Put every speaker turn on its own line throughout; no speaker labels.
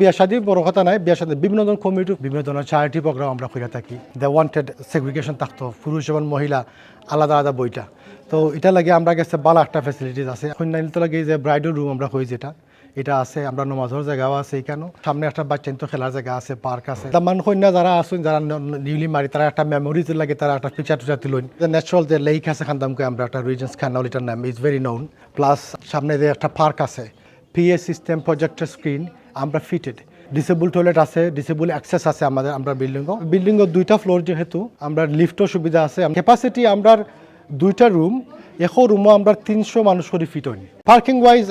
বিয়া শাদী বড় কথা নাই, বিয়া শাদী বিভিন্ন ধরনের কমিউনিটি বিভিন্ন ধরনের চ্যারিটি প্রোগ্রাম আমরা করে থাকি। দ্য ওয়ান্টেড সেগ্রিগেশন থাকতো, পুরুষ এবং মহিলা আলাদা আলাদা বইটা। তো এটা লাগে আমরা গেছে ভালো একটা ফেসিলিটিস আছে। কন্যানিত লাগে যে ব্রাইডাল রুম আমরা হই যেটা, এটা আছে, আমরা নমাজের জায়গাও আছে এখানে সামনে একটা বাচ্চা তো খেলার জায়গা আছে পার্ক আছে। তামান কন্যা যারা আছেন, যারা নিউলি মারি তারা একটা মেমোরিজ লাগে তারা একটা পিকচার টুচার তুলুন। ন্যাচারাল যে লেক আছে খান্দামকে আমরা, একটা রিজেন্স খান্নাল এটার নাম ইজ ভেরি নোন প্লাস সামনে যে একটা পার্ক আছে পিএ সিস্টেম প্রজেক্টর স্ক্রিন আমরা ফিটেড ডিসেবল টয়লেট আছে ডিসেবল অ্যাক্সেস আছে আমাদের, আমরা বিল্ডিংও বিল্ডিংও দুইটা ফ্লোর যেহেতু, আমরা লিফটও সুবিধা আছে। ক্যাপাসিটি আমরা দুইটা রুম এখন রুমও আমরা তিনশো মানুষ করে ফিট হইনি parking wise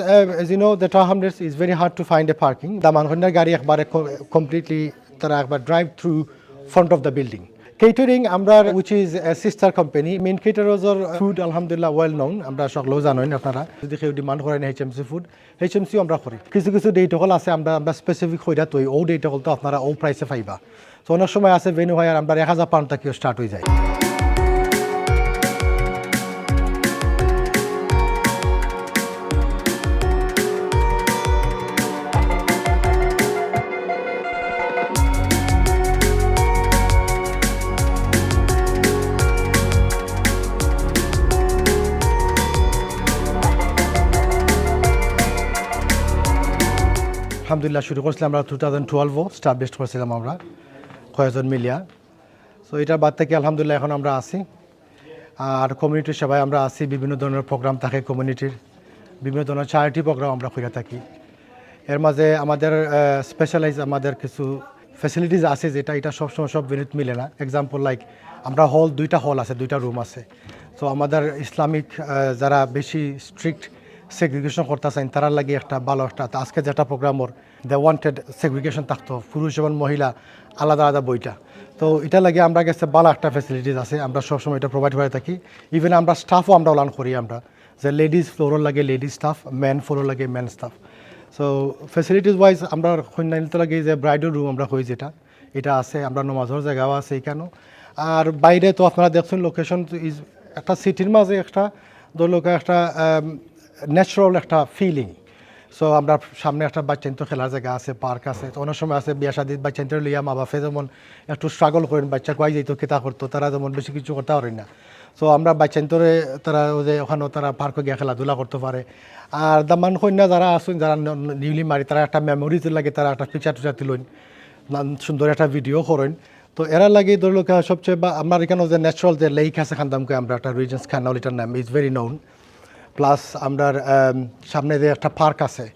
you know the টা hundred is very hard to find a parking দা মানহন্যার গাড়ি একবারে কমপ্লিটলি তারা একবার drive through front of the building catering আমরা which is sister company main কেটারজর food আলহামদুলিল্লাহ ওয়েল নোন আমরা সকলেও জানেন আপনারা। যদি কেউ ডিমান্ড করেন H M C food H M CO আমরা করি। কিছু কিছু ডেট হল আছে, আমরা আমরা স্পেসিফিক হয়ে তৈ ও ডেট হল তো আপনারা ও প্রাইসে পাইবা। তো অনেক সময় আছে ভেনু হয় আমরা এক হাজার পাউন্ড থেকেও স্টার্ট হয়ে যায়। আলহামদুলিল্লাহ, শুরু করছিলাম আমরা টু থাউজেন্ড টুয়েলভও স্টার বেস্ট করেছিলাম আমরা, কয়েকজন মিলিয়া। সো এটার বাদ থেকে আলহামদুলিল্লাহ এখন আমরা আছি। আর কমিউনিটির সেবায় আমরা আছি, বিভিন্ন ধরনের প্রোগ্রাম থাকে কমিউনিটির বিভিন্ন ধরনের চ্যারিটি প্রোগ্রাম আমরা করে থাকি। এর মাঝে আমাদের স্পেশালাইজ আমাদের কিছু ফ্যাসিলিটিস আছে যেটা, এটা সবসময় সব বিনিত মিলে না। এক্সাম্পল লাইক আমরা হল দুইটা হল আছে, দুইটা রুম আছে। তো আমাদের ইসলামিক যারা বেশি স্ট্রিক্ট সেগ্রিগেশন করতেছেন তারা লাগে একটা ভালো একটা আজকে যেটা প্রোগ্রামর দ্য ওয়ান্টেড সেগ্রিগেশন থাকতো, পুরুষ এবং মহিলা আলাদা আলাদা বইটা। তো এটা লাগে আমরা গেছে ভালো একটা ফ্যাসিলিটিস আছে, আমরা সবসময় এটা প্রোভাইড করে থাকি। ইভেন আমরা স্টাফও আমরা ওলান করি আমরা, যে লেডিস ফ্লোরও লাগে লেডিস স্টাফ ম্যান ফ্লোরও লাগে man staff so facilities wise আমরা কন্যানিত লাগে যে ব্রাইডাল রুম আমরা হই যেটা, এটা আছে, আমরা নমাজের জায়গাও আছে এখানেও। আর বাইরে তো আপনারা দেখছেন লোকেশন ইজ একটা সিটির মাঝে একটা ধরলোক একটা ন্যাচারাল একটা ফিলিং সো আমরা সামনে একটা বাচ্চান্ত খেলার জায়গা আছে পার্ক আছে, তো অনেক সময় আছে বিয়া শাদির বাচ্চান্ত লইয়া মা বাপে যেমন একটু স্ট্রাগল করেন, বাচ্চা কয় যেত কেতা করতো, তারা যেমন বেশি কিছু করতে পারেন না। সো আমরা বাচ্চান্তরে তারা ওই যে ওখানেও তারা পার্কে গিয়ে খেলাধুলা করতে পারে। আর দামান কন্যা যারা আসুন যারা নিউলি মারি তারা একটা মেমোরিজ লাগে তারা একটা পিকচার টুচার তুলেন সুন্দর একটা ভিডিও করেন। তো এরা লাগে ধরল সবচেয়ে বা আমার এখানে যে ন্যাচারাল যে লেক আছে, খান্দামকে, আমরা একটা রিজেন্স এটার নাম ইজ ভেরি নোন প্লাস আমরা সামনে যে একটা পার্ক আছে,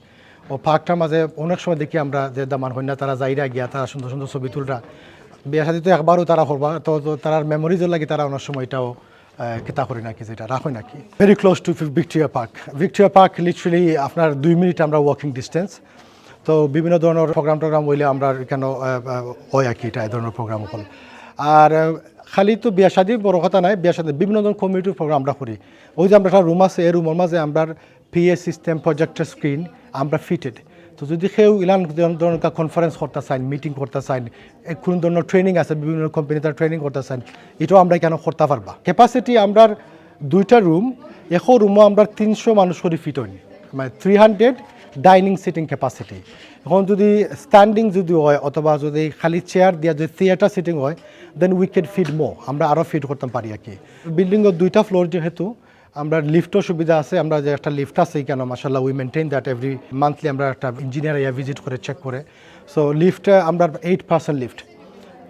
ও পার্কটার মাঝে অনেক সময় দেখি আমরা যে দামান হইনা তারা যাইরা গিয়া, তারা সুন্দর সুন্দর ছবি তুলরা। বিয়া সাথে তো একবারও তারা করবা তো তো তারার মেমোরিজের লাগে তারা অনেক সময় এটাও কেতা করি নাকি, যেটা রাখো নাকি। Very close to Victoria park Victoria park literally আপনার দুই মিনিট আমরা ওয়াকিং ডিস্টেন্স তো বিভিন্ন ধরনের প্রোগ্রাম টোগ্রাম হইলে আমরা এখানে হয় আর কি, এটা এই ধরনের প্রোগ্রাম হল। আর খালি তো বিয়া শাদী বড় কথা নাই, বিয়া শাদী বিভিন্ন ধরনের কমিউনিটির প্রোগ্রাম আমরা করি। ওই যে আমরা রুম আছে, এই রুমের মাঝে আমরা পিএ সিস্টেম প্রজেক্টর স্ক্রিন আমরা ফিটেড তো যদি সেও ইলান ধরনের কনফারেন্স করতে চান মিটিং করতে এ কোনো ধরনের ট্রেনিং আছে, বিভিন্ন কোম্পানি তারা ট্রেনিং করতে চান এটাও আমরা কেন করতে পারবা? ক্যাপাসিটি আমরা দুইটা রুম এখো রুমও আমরা তিনশো মানুষ করে ফিট হইনি মানে three hundred dining seating capacity এখন যদি স্ট্যান্ডিং যদি হয় অথবা যদি খালি চেয়ার দিয়া যদি থিয়েটার সিটিং হয় then we can fit more আমরা আরও ফিট করতে পারি আর কি। বিল্ডিংয়ের দুইটা ফ্লোর যেহেতু, আমরা লিফটও সুবিধা আছে, আমরা যে একটা লিফট আছে কেন মাসাল্লাহ we maintain that every monthly আমরা একটা ইঞ্জিনিয়ার ইয়া ভিজিট করে চেক করে। সো লিফটে আমরা eight percent lift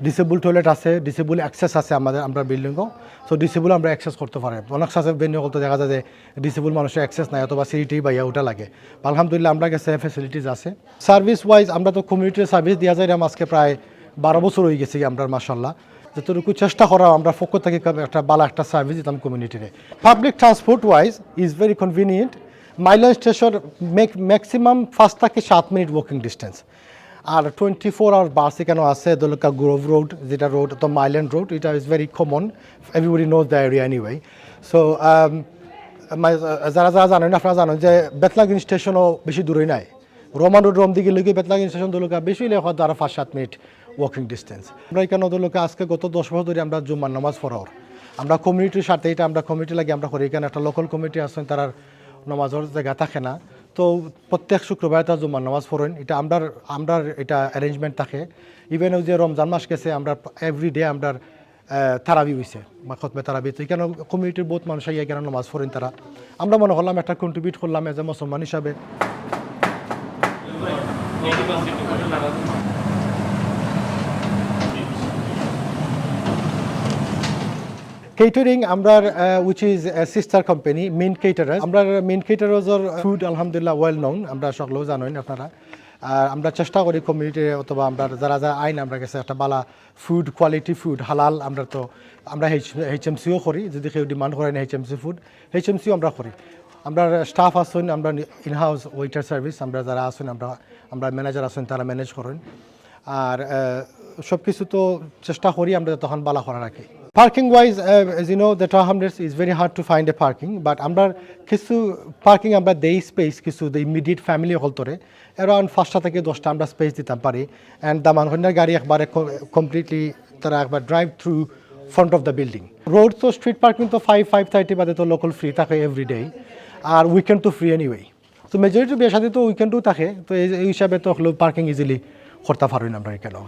disable toilet আছে ডিসেবল অ্যাক্সেস আছে আমাদের, আমরা বিল্ডিংও সো ডিসেবল আমরা অ্যাক্সেস করতে পারি। অনেক সাথে বেন্য করতে দেখা যায় যে ডিসেবল মানুষের অ্যাক্সেস নাই, অথবা সিটি বা ইয়া ওটা লাগে। আলহামদুলিল্লাহ আমরা কাছে ফ্যাসিলিটিস আছে। সার্ভিস ওয়াইজ আমরা তো কমিউনিটির সার্ভিস দেওয়া যায় আজকে প্রায় বারো বছর হয়ে গেছি আমরা মাসাল্লাহ যতটুকু চেষ্টা করা আমরা পক্ষ থেকে একটা ভালো একটা সার্ভিস দিতাম কমিউনিটিতে public transport wise is very convenient mileage station maximum first থাকে সাত মিনিট ওয়াকিং ডিস্টেন্স আর টোয়েন্টি ফোর আওয়ার বাস এখানে আছে দোলকা গ্রোভ রোড যেটা রোড তো মাইল্যান্ড রোড এটা is very common everybody knows the area anyway so যারা যারা জানেন, আপনারা জানেন যে বেতলাগিন স্টেশনও বেশি দূরে নাই। রোমান রোড রোম দিকে লেগে বেতলাগিন স্টেশন দোলকা বেশি হলে হয়তো আরও পাঁচ সাত মিনিট ওয়াকিং ডিস্টেন্স আমরা এখানে দোলকা আজকে গত দশ বছর ধরে আমরা জুম্মার নামাজ পড়ার আমরা কমিউনিটির সাথে এটা আমরা কমিটি লাগে, আমরা করি। এখানে একটা লোকাল কমিটি আছেন তারা নমাজের জায়গা থাকে না। তো প্রত্যেক শুক্রবার তার জুমার নামাজ পড়েন। এটা আমরার আমরার এটা অ্যারেঞ্জমেন্ট থাকে। ইভেন ওই যে রমজান মাস গেছে, আমরা এভরি ডে আমরা তারাবি হয়েছে বা খতমে তারাবি তো এখানে কমিউনিটির বহুত মানুষ আইয়া এখানে নামাজ পড়েন তারা? আমরা মনে করলাম একটা কন্ট্রিবিউট করলাম এজ এ মুসলমান হিসাবে। কেটারিং আমরা which is sister company main caterer আমরা মেন কেটারার্সর ফুড আলহামদুলিল্লাহ ওয়েল নোন আমরা সকলেও জানেন আপনারা। আর আমরা চেষ্টা করি কমিউনিটি অথবা আমরা যারা যারা আইন, আমরা কাছে একটা বালা ফুড কোয়ালিটি ফুড হালাল, আমরা তো, আমরা এইচ এম সিও করি। যদি কেউ ডিমান্ড করেন H M C food H M CO আমরা করি। আমরা স্টাফ আসুন আমরা ইন হাউস ওয়েটার সার্ভিস আমরা যারা আছেন, আমরা আমরা ম্যানেজার আছেন, তারা ম্যানেজ করেন। আর সব কিছু তো চেষ্টা করি আমরা তখন বালা করা রাখি। Parking wise as you know the টাহামডেস is very hard to find a parking but আমরা কিছু পার্কিং আমরা দেই স্পেস কিছু ইমিডিয়েট ফ্যামিলি হলতরে অ্যারাউন্ড পাঁচটা থেকে দশটা আমরা স্পেস দিতাম পারি অ্যান্ড দ্য মানহন্যার গাড়ি একবারে কমপ্লিটলি তারা একবার drive through front of the building road তো স্ট্রিট পার্কিং তো ফাইভ ফাইভ থার্টি বাদে তো লোকাল ফ্রি থাকে এভরি ডে আর উইকেন্ড তো ফ্রি এনিওয়ে তো মেজরিটি বিয়ে সাথে তো উইকেন্ডও থাকে তো এই হিসাবে তো হলো পার্কিং ইজিলি করতে পারবেন আমরা এখানে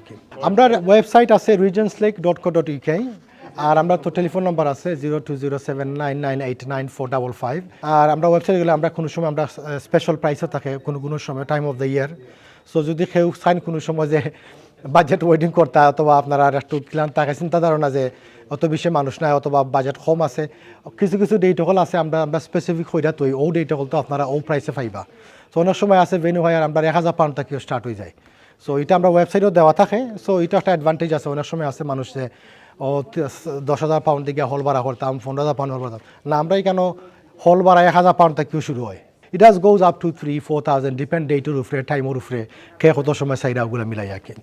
আমরা ওয়েবসাইট আছে regents lake dot co dot UK আর আমরা তো টেলিফোন নাম্বার আছে zero two zero seven nine nine eight nine four double five. আর আমরা ওয়েবসাইট গেলে আমরা কোনো সময় আমরা স্পেশাল প্রাইসও থাকে কোনো কোনো সময় time of the year so যদি কেউ চাইন কোনো সময় যে বাজেট ওয়েডিং করতে অথবা আপনারা একটু ক্লান্ত থাকে, চিন্তা ধারণা যে অত বেশি মানুষ নাই অথবা বাজেট কম আছে। কিছু কিছু ডেট হল আছে, আমরা আমরা স্পেসিফিক হইয়া তৈ ও ডেট হল তো আপনারা ও প্রাইসে পাইবা। তো অনেক সময় আছে ভেনু হয় আর আমরা এক হাজার পাউন্ড থেকেও স্টার্ট হয়ে যায়। সো এটা আমরা ওয়েবসাইটেও দেওয়া থাকে। সো এটা একটা অ্যাডভান্টেজ আছে, অনেক সময় আছে মানুষ যে দশ হাজার পাউন্ড থেকে হল ভাড়া করতাম, পনেরো হাজার পাউন্ড হল করতাম। না, আমরাই কেন হল ভাড়া এক হাজার পাউন্ড থেকেও শুরু হয়। It has goes up to three four thousand depend ডেটের উপরে টাইমের উপরে, কে কত সময় সাইডা ওগুলো মিলাই কি